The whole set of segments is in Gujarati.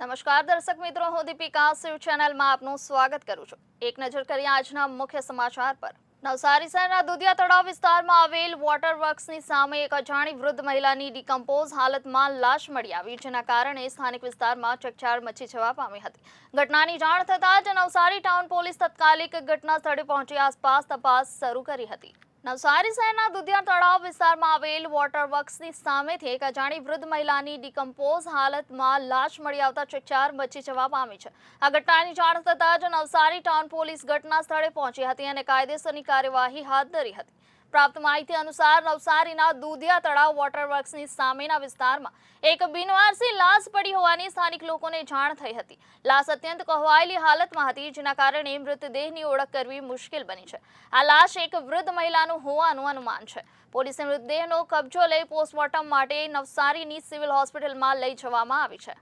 નમસ્કાર, દર્શક મિત્રો, હું દીપિકા શિવ ચેનલમાં આપનું સ્વાગત કરું છું. એક નજર કરીએ આજના મુખ્ય સમાચાર પર. નવસારી શહેરના દુધિયા તળાવ વિસ્તારમાં આવેલ વોટર વર્ક્સની સામે એક અજાણી વૃદ્ધ મહિલાની ડિકમ્પોઝ હાલતમાં લાશ મળી આવી, જેના કારણે સ્થાનિક વિસ્તારમાં ચકચાર મચી જવા પામી હતી. ઘટનાની જાણ થતાં જ નવસારી ટાઉન પોલીસ તાત્કાલિક ઘટના સ્થળે પહોંચી આસપાસ તપાસ શરૂ કરી હતી. નવસારી શહેરના દુધિયા તળાવ વિસ્તારમાં આવેલ વોટર વર્ક્સની સામેથી એક અજાણી વૃદ્ધ મહિલાની ડિકમ્પોઝ હાલતમાં લાશ મળી આવતા ચકચાર મચી જવા પામી છે. આ ઘટનાની જાણ થતાં જ નવસારી ટાઉન પોલીસ ઘટના સ્થળે પહોંચી હતી અને કાયદેસરની કાર્યવાહી હાથ ધરી હતી. પ્રાપ્ત માહિતી અનુસાર નવસારીના દુધિયા તળાવ વોટર વર્ક્સની સામેના વિસ્તારમાં એક બિનવારસી લાશ પડી હોવાની સ્થાનિક લોકોને જાણ થઈ હતી. લાશ અત્યંત કહોવાયેલી હાલતમાં હતી, જેના કારણે મૃતદેહની ઓળખ કરવી મુશ્કેલ બની છે. આ લાશ એક વૃદ્ધ મહિલાનું હોવાનું અનુમાન છે. પોલીસે મૃતદેહનો કબજો લઈ પોસ્ટમોર્ટમ માટે નવસારીની સિવિલ હોસ્પિટલમાં લઈ જવામાં આવી છે.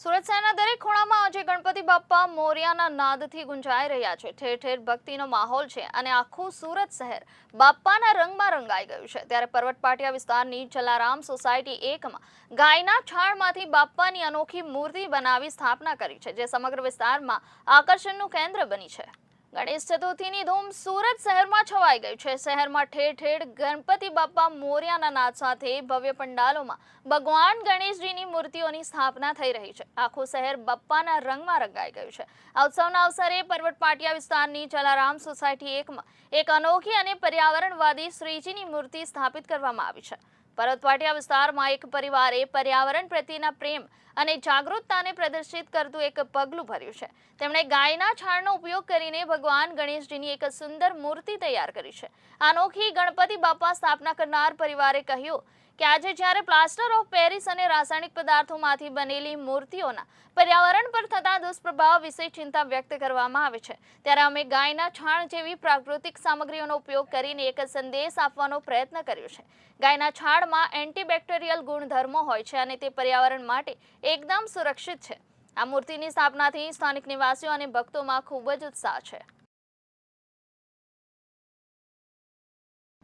સુરત શહેરના દરેક ખૂણામાં આજે ગણપતિ બાપ્પા મોરિયાના નાદથી ગુંજાઈ રહ્યા છે. ઠેર ઠેર ભક્તિનો માહોલ છે અને આખું સુરત શહેર બાપ્પાના રંગમાં રંગાઈ ગયું છે. ત્યારે પર્વત પાટિયા વિસ્તારની જલારામ સોસાયટી એકમાં ગાયના છાણમાંથી બાપ્પાની અનોખી મૂર્તિ બનાવી સ્થાપના કરી છે, જે સમગ્ર વિસ્તારમાં આકર્ષણનું કેન્દ્ર બની છે. ગણેશ ચતુર્થીની ધૂમ સુરત શહેરમાં છવાઈ ગઈ છે. શહેરમાં ઠેર ઠેર ગણપતિ બાપ્પા મોર્યાના નાદ સાથે ભવ્ય પંડાલોમાં ભગવાન ગણેશજીની મૂર્તિઓની સ્થાપના થઈ રહી છે. આખું શહેર બપ્પાના રંગમાં રંગાઈ ગયું છે. આ ઉત્સવના અવસરે પર્વત પાટિયા વિસ્તારની જલારામ સોસાયટી એકમાં એક અનોખી અને પર્યાવરણવાદી શ્રીજીની મૂર્તિ સ્થાપિત કરવામાં આવી છે. પર્વત વિસ્તારમાં એક પરિવારે પર્યાવરણ પ્રત્યેના પ્રેમ અને જાગૃતતાને પ્રદર્શિત કરતું એક પગલું ભર્યું છે. તેમણે ગાયના છાણનો ઉપયોગ કરીને ભગવાન ગણેશજીની એક સુંદર મૂર્તિ તૈયાર કરી છે. અનોખી ગણપતિ બાપા સ્થાપના કરનાર પરિવારે કહ્યું કે આજે જ્યારે પ્લાસ્ટર ઓફ પેરિસ અને રાસાયણિક પદાર્થોમાંથી બનેલી મૂર્તિઓના પર્યાવરણ પર થતા દુષ્પ્રભાવ વિશે ચિંતા વ્યક્ત કરવામાં આવે છે, ત્યારે અમે ગાયના છાણ જેવી પ્રાકૃતિક સામગ્રીઓનો ઉપયોગ કરીને એક સંદેશ આપવાનો પ્રયત્ન કર્યો છે. ગાયના છાણમાં એન્ટીબેક્ટેરિયલ ગુણધર્મો હોય છે અને તે પર્યાવરણ માટે એકદમ સુરક્ષિત છે. આ મૂર્તિની સ્થાપનાથી સ્થાનિક નિવાસીઓ અને ભક્તોમાં ખૂબ જ ઉત્સાહ છે.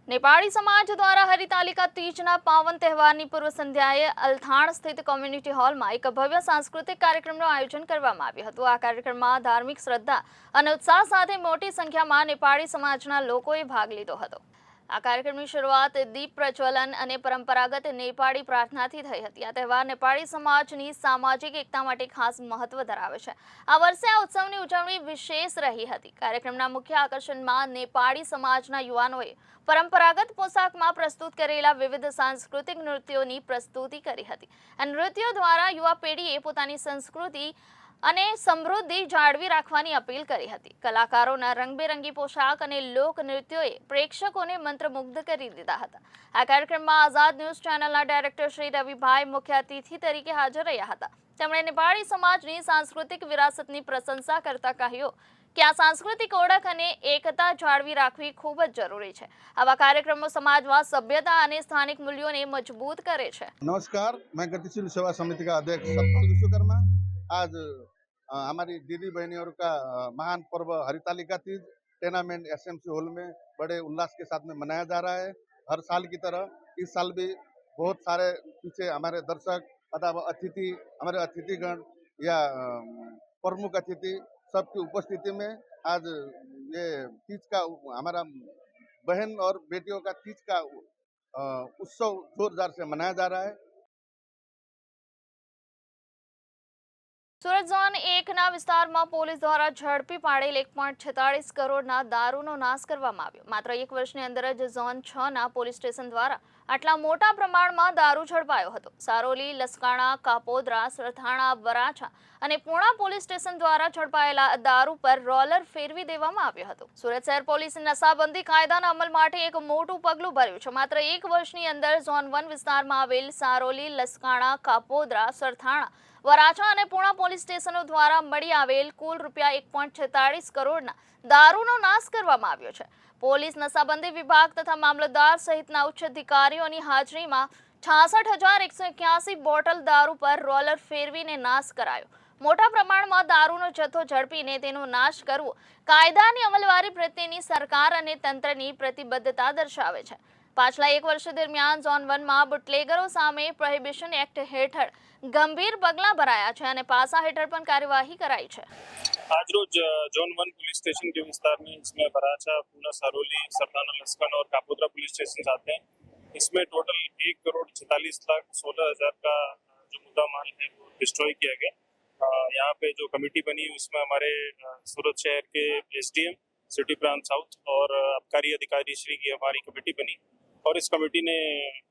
નેપાળી સમાજ દ્વારા હરિતાલિકા તીજના પાવન તહેવારની પૂર્વ સંધ્યાએ અલથાણ સ્થિત કોમ્યુનિટી હોલમાં એક ભવ્ય સાંસ્કૃતિક કાર્યક્રમનું આયોજન કરવામાં આવ્યું હતું. આ કાર્યક્રમમાં ધાર્મિક શ્રદ્ધા અને ઉત્સાહ સાથે મોટી સંખ્યામાં નેપાળી સમાજના લોકોએ ભાગ લીધો હતો. આ કાર્યક્રમની શરૂઆત દીપ પ્રજ્વલન અને પરંપરાગત નેપાળી પ્રાર્થનાથી થઈ હતી. આ તહેવાર નેપાળી સમાજની સામાજિક એકતા માટે ખાસ મહત્વ ધરાવે છે. આ વર્ષે આ ઉત્સવની ઉજવણી વિશેષ રહી હતી. કાર્યક્રમના મુખ્ય આકર્ષણમાં નેપાળી સમાજના યુવાનોએ પરંપરાગત પોશાકમાં પ્રસ્તુત કરેલા વિવિધ સાંસ્કૃતિક નૃત્યોની પ્રસ્તુતિ કરી હતી. આ નૃત્યો દ્વારા યુવા પેઢીએ પોતાની સંસ્કૃતિ અને સમૃદ્ધિ જાળવી રાખવાની અપીલ કરી હતી. કલાકારોના રંગબેરંગી પોશાક અને લોકનૃત્યોએ પ્રેક્ષકોને મંત્રમુગ્ધ કરી દીધા હતા. આ કાર્યક્રમમાં આઝાદ ન્યૂઝ ચેનલના ડાયરેક્ટર શ્રી રવિભાઈ મુખ્ય અતિથિ તરીકે હાજર રહ્યા હતા. તેમણે નેપાળી સમાજની સાંસ્કૃતિક વિરાસતની પ્રશંસા કરતા કહ્યું કે આ સાંસ્કૃતિક ઓળખ અને એકતા જાળવી રાખવી ખૂબ જ જરૂરી છે. આવા કાર્યક્રમો સમાજમાં સભ્યતા અને સ્થાનિક મૂલ્યોને મજબૂત કરે છે. નમસ્કાર. મેં ગતિશીલ સેવા સમિતિ અધ્યક્ષ વિશ્વકર્મા आज हमारी दीदी बहनियों का महान पर्व Haritalika Teej tournament SMC hall में बड़े उल्लास के साथ में मनाया जा रहा है हर साल की तरह। इस साल भी बहुत सारे पीछे हमारे दर्शक तथा अतिथि, हमारे अतिथिगण या प्रमुख अतिथि सबकी उपस्थिति में आज ये तीज का हमारा बहन और बेटियों का तीज का उत्सव जोरदार से मनाया जा रहा है। સુરત ઝોન એકના વિસ્તારમાં પોલીસ દ્વારા ઝડપી પાડેલ એક પોઈન્ટ છેતાળીસ કરોડના દારૂનો નાશ કરવામાં આવ્યો. માત્ર એક વર્ષની અંદર જ ઝોન છ ના પોલીસ સ્ટેશન દ્વારા આટલા મોટા પ્રમાણમાં દારૂ ઝડપાયો હતો. સારોલી, લસકાણા, કાપોદરા, સરથાણા, વરાછા અને પૂણા પોલીસ સ્ટેશન દ્વારા ઝડપાયેલા દારૂ પર રોલર ફેરવી દેવામાં આવ્યો હતો. સુરત શહેર પોલીસે નશાબંધી કાયદાના અમલ માટે એક મોટું પગલું ભર્યું છે. માત્ર એક વર્ષની અંદર ઝોન વન વિસ્તારમાં આવેલ સારોલી, લસકાણા, કાપોદરા, સરથાણા, વરાછા અને પૂણા પોલીસ સ્ટેશનો દ્વારા મળી આવેલ કુલ રૂપિયા એક કરોડના દારૂનો નાશ કરવામાં આવ્યો છે. પોલીસ નશાબંધી વિભાગ તથા મામલતદાર સહિતના ઉચ્ચ અધિકારીઓની હાજરીમાં છાસઠ હજાર એકસો એક્યાસી બોટલ દારૂ પર રોલર ફેરવીને નાશ કરાયો. મોટા પ્રમાણમાં દારૂનો જથ્થો ઝડપીને તેનો નાશ કરવો કાયદાની અમલવારી પ્રત્યેની સરકાર અને તંત્રની પ્રતિબદ્ધતા દર્શાવે છે. પાછલા એક વર્ષ દરમિયાન ઝોન વનમાં બુટલેગરો સામે પ્રોહિબિશન એક્ટ હેઠળ ગંભીર પગલાં ભરાયા છે અને પાસા હેઠળ પણ કાર્યવાહી કરાઈ છે आज रोज अ, जोन वन पुलिस स्टेशन के विस्तार में इसमें बराचा पूना सरोली सरदाना लस्कन और कापोद्रा पुलिस स्टेशन आते हैं इसमें टोटल एक करोड़ छितालीस लाख सोलह हजार का जो मुद्दा माल है वो डिस्ट्रॉय किया गया अ, यहाँ पे जो कमेटी बनी उसमें हमारे अ, सूरत शहर के एसडीएम सिटी प्रांत साउथ और आबकारी अधिकारी श्री की हमारी कमेटी बनी और इस कमेटी ने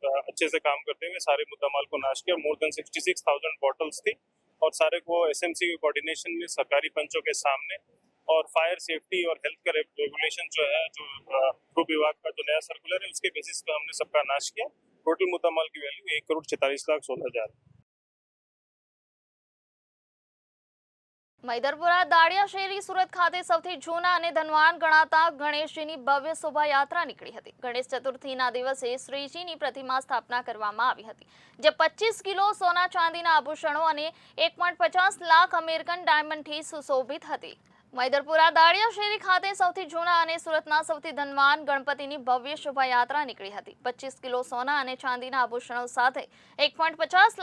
अच्छे से काम करते हुए सारे मुद्दा माल को नाश किया। More than sixty six thousand bottles थी और सारे को एसएमसी के कोऑर्डिनेशन में, सरकारी पंचों के सामने और फायर सेफ्टी और हेल्थ का रेगुलेशन जो है, जो ग्रुप विभाग का जो नया सर्कुलर है, उसके बेसिस पे हमने सबका नाश किया। टोटल मुद्दा माल की वैल्यू एक करोड़ छितालीस लाख सोलह हज़ार। મૈદરપુરા દાળિયા શેરી સુરત ખાતે સૌથી જૂના અને ધનવાન ગણાતા ગણેશજીની ભવ્ય શોભાયાત્રા નીકળી હતી. ગણેશ ચતુર્થીના દિવસે શ્રીજીની પ્રતિમા સ્થાપના કરવામાં આવી હતી, જે પચીસ કિલો સોના ચાંદીના આભૂષણો અને એક લાખ અમેરિકન ડાયમંડથી સુશોભિત હતી. મૈદરપુરા દાળિયા શેરી ખાતે સૌથી જૂના અને સુરતના સૌથી ધનવાન ગણપતિની ભવ્ય શોભાયાત્રા નીકળી હતી. પચીસ કિલો સોના અને ચાંદીના આભૂષણો સાથે એક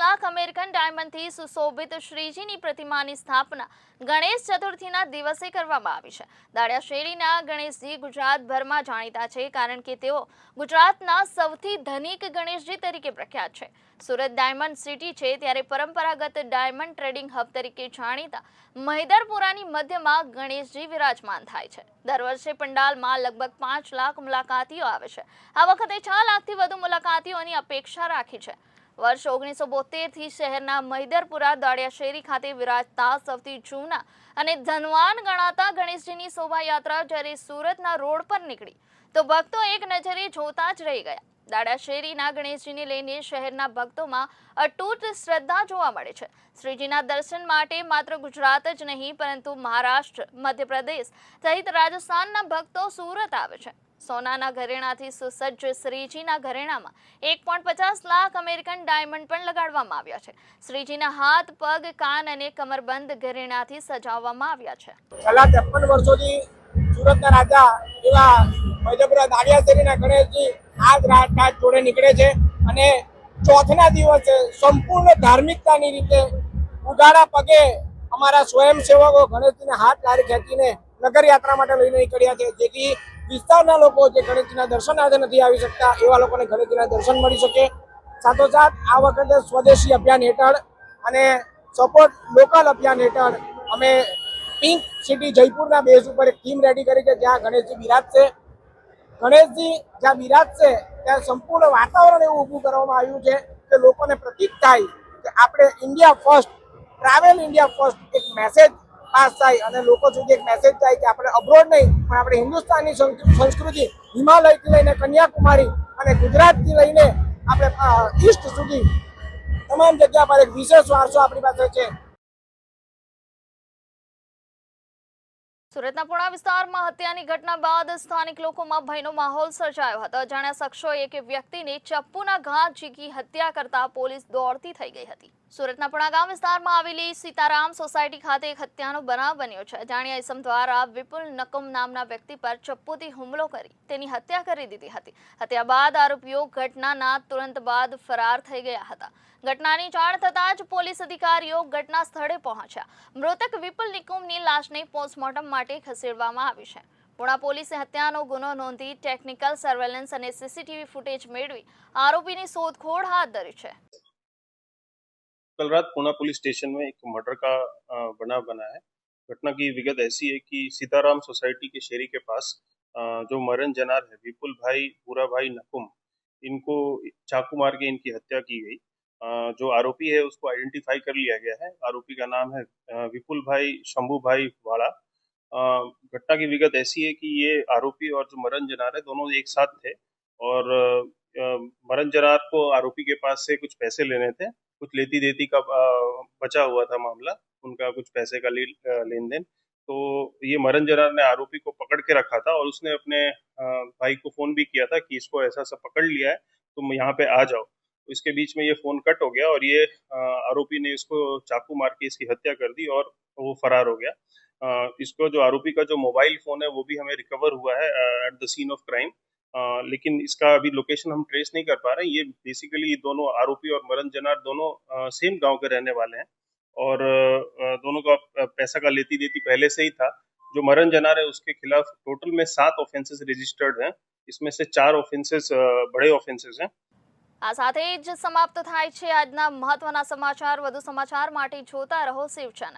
લાખ અમેરિકન ડાયમંડથી સુશોભિત શ્રીજીની પ્રતિમાની સ્થાપના ગણેશ ચતુર્થીના દિવસે કરવામાં આવી છે. દાળિયા શેરીના ગણેશજી ગુજરાતભરમાં જાણીતા છે કારણ કે તેઓ ગુજરાતના સૌથી ધનિક ગણેશજી તરીકે પ્રખ્યાત છે. સુરત ડાયમંડ સિટી છે ત્યારે પરંપરાગત ડાયમંડ ટ્રેડિંગ હબ તરીકે જાણીતા મહિદરપુરાની મધ્યમાં ગણેશજી વિરાજમાન થાય છે. દર વર્ષે પંડાલમાં લગભગ પાંચ લાખ મુલાકાતીઓ આવે છે. આ વખતે છ લાખથી વધુ મુલાકાતીઓની અપેક્ષા રાખી છે. વર્ષ ઓગણીસો બોતેરથી શહેરના મહિદરપુરા દાળિયા શેરી ખાતે વિરાજતા સૌથી જૂના અને ધનવાન ગણાતા ગણેશજીની શોભાયાત્રા જ્યારે સુરતના રોડ પર નીકળી, તો ભક્તો એક નજરે જોતા જ રહી ગયા. દાડા શેરીના ગણેશજીને લઈને શહેરના ભક્તોમાં અતૂટ શ્રદ્ધા જોવા મળે છે. શ્રીજીના દર્શન માટે માત્ર ગુજરાત જ નહીં, પરંતુ મહારાષ્ટ્ર, મધ્યપ્રદેશ સહિત રાજસ્થાનના ભક્તો સુરત આવે છે. સોનાના ઘરેણાથી સુસજ્જ શ્રીજીના ઘરેણામાં એક પોઈન્ટ પચાસ લાખ અમેરિકન ડાયમંડ પણ લગાડવામાં આવ્યા છે. શ્રીજીના હાથ, પગ, કાન અને કમરબંધ ઘરેણાથી સજાવવામાં આવ્યા છે. સુરતના રાજા એવા મધ્યપુરા દાડિયા શેરીના ગણેશજી આજ રાત રાત જોડે નીકળે છે અને ચોથના દિવસે સંપૂર્ણ ધાર્મિકતાની રીતે ઉગાડા પગે અમારા સ્વયંસેવકો ગણેશજીને હાથ લારી ખેંચીને નગરયાત્રા માટે લઈને નીકળ્યા છે. જેથી વિસ્તારના લોકો જે ગણેશજીના દર્શનાર્થે નથી આવી શકતા, એવા લોકોને ગણેશજીના દર્શન મળી શકે. સાથોસાથ આ વખતે સ્વદેશી અભિયાન હેઠળ અને સપોર્ટ લોકલ અભિયાન હેઠળ અમે પિંક સિટી જયપુરના બેઝ ઉપર એક ટીમ રેડી કરી છે, જ્યાં ગણેશજી બિરાજશે ગણેશજી જ્યાં બિરાજશે ત્યાં સંપૂર્ણ વાતાવરણ એવું ઊભું કરવામાં આવ્યું છે કે લોકોને પ્રતીક થાય કે આપણે India first travel India first એક મેસેજ પાસ થાય અને લોકો સુધી એક મેસેજ થાય કે આપણે અબ્રોડ નહીં, પણ આપણે હિન્દુસ્તાનની સંસ્કૃતિ હિમાલયથી લઈને કન્યાકુમારી અને ગુજરાતથી લઈને આપણે ઈસ્ટ સુધી તમામ જગ્યા પર એક વિશેષ વારસો આપણી પાસે છે. સુરતના પુણા વિસ્તારમાં હત્યાની ઘટના બાદ સ્થાનિક લોકોમાં ભયનો માહોલ સર્જાયો હતો. અજાણ્યા શખ્સોએ એક વ્યક્તિને ચપ્પુના ઘા ઝીકી હત્યા કરતા પોલીસ દોડતી થઈ ગઈ હતી. સુરતના પુણા ગામ વિસ્તારમાં આવેલી સીતારામ સોસાયટી ખાતે એક હત્યાનો બનાવ બન્યો છે. અજાણ્યા ઇસમ દ્વારા વિપુલ નકમ નામના વ્યક્તિ પર ચપ્પુથી હુમલો કરી તેની હત્યા કરી દીધી હતી. હત્યા બાદ આરોપીઓ ઘટનાના તુરંત બાદ ફરાર થઈ ગયા હતા. ઘટનાની જાણ થતાં જ પોલીસ અધિકારીઓ ઘટના સ્થળે પહોંચ્યા. મૃતક વિપુલ નિકુમની લાશને પોસ્ટમોર્ટમ માટે ખસેડવામાં આવી છે. પુણા પોલીસે હત્યાનો ગુનો નોંધી ટેકનિકલ સર્વેલન્સ અને સીસીટીવી ફૂટેજ મેળવી આરોપીની શોધખોળ હાથ ધરી છે. कल रात पूना पुलिस स्टेशन में एक मर्डर का बनाव बना है। घटना की विगत ऐसी है कि सीताराम सोसाइटी के शेरी के पास जो मरण जनार है, विपुल भाई, पूरा भाई नकुम, इनको, चाकू मार के इनकी हत्या की गई। जो आरोपी है, उसको आइडेंटिफाई कर लिया गया है। आरोपी का नाम है विपुल भाई शंभू भाई वाड़ा। घटना की विगत ऐसी है कि ये आरोपी और जो मरण जनार है, दोनों एक साथ थे और मरण जनार को आरोपी के पास से कुछ पैसे लेने थे। कुछ लेती देती का बचा हुआ था मामला, उनका कुछ पैसे का लेन देन तो ये मरण जनार ने आरोपी को पकड़ के रखा था और उसने अपने भाई को फ़ोन भी किया था कि इसको ऐसा सा पकड़ लिया है, तुम यहाँ पे आ जाओ। तो इसके बीच में ये फ़ोन कट हो गया और ये आरोपी ने इसको चाकू मार के इसकी हत्या कर दी और वो फरार हो गया। इसको जो आरोपी का जो मोबाइल फ़ोन है वो भी हमें रिकवर हुआ है at the scene of crime. अ, लेकिन इसका अभी लोकेशन हम ट्रेस नहीं कर पा रहे ये बेसिकली दोनों आरोपी और मरण जनार दोनों सेम गांव के रहने वाले हैं और अ, दोनों का अ, पैसा का लेती देती पहले से ही था जो मरण जनार है उसके खिलाफ टोटल में सात ऑफेंसेस रजिस्टर्ड हैं इसमें से चार ऑफेंसेस बड़े ऑफेंसेस हैं આ સાથે જ સમાપ્ત થાય છે આજના મહત્વના સમાચાર વધુ સમાચાર માટે જોતા રહો શિવ ચેનલ